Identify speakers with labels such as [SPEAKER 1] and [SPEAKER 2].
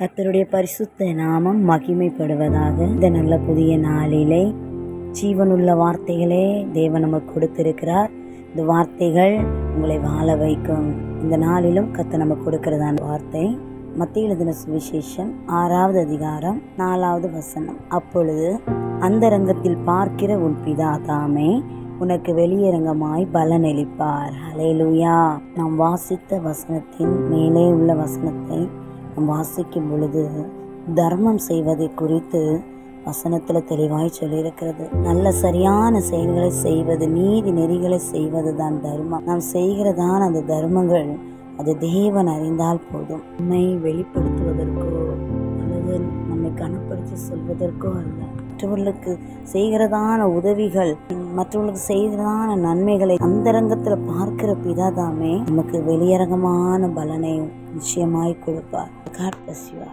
[SPEAKER 1] கத்தருடைய பரிசுத்த நாமம் மகிமைப்படுவதாக இந்த நல்ல புதிய நாளிலே ஜீவனுள்ள வார்த்தைகளே தேவன் நமக்கு கொடுத்திருக்கிறார். இந்த வார்த்தைகள் உங்களை வாழ வைக்கும். இந்த நாளிலும் கத்த நமக்கு கொடுக்கிறதான வார்த்தை. மத்திய எழுதின சுவிசேஷம் ஆறாவது அதிகாரம் நாலாவது வசனம். அப்பொழுது அந்தரங்கத்தில் பார்க்கிற உன் பிதா தாமே உனக்கு வெளியரங்கமாய் பலனளிப்பார். ஹalleluya. நாம் வாசித்த வசனத்தின் மேலே உள்ள வசனத்தை வாசிக்கும் பொழுது தர்மம் செய்வதை குறித்து வசனத்தில் தெளிவாய் சொல்லியிருக்கிறது. நல்ல சரியான செயல்களை செய்வது நீதி நெறிகளை செய்வது தான் தர்மம். நாம் செய்கிறதான அந்த தர்மங்கள் அது தேவன் அறிந்தால் போதும். நம்மை வெளிப்படுத்துவதற்கோ அல்லது நம்மை கனப்படுத்தி சொல்வதற்கோ அல்ல. மற்றவர்களுக்கு செய்கிறதான உதவிகள் மற்றவங்களுக்கு செய்ததான நன்மைகளை அந்தரங்கத்தில் பார்க்கிற பிதாதாமே நமக்கு வெளியரங்கமான பலனை நிச்சயமாய் கொடுப்பார் காட் பசிவா.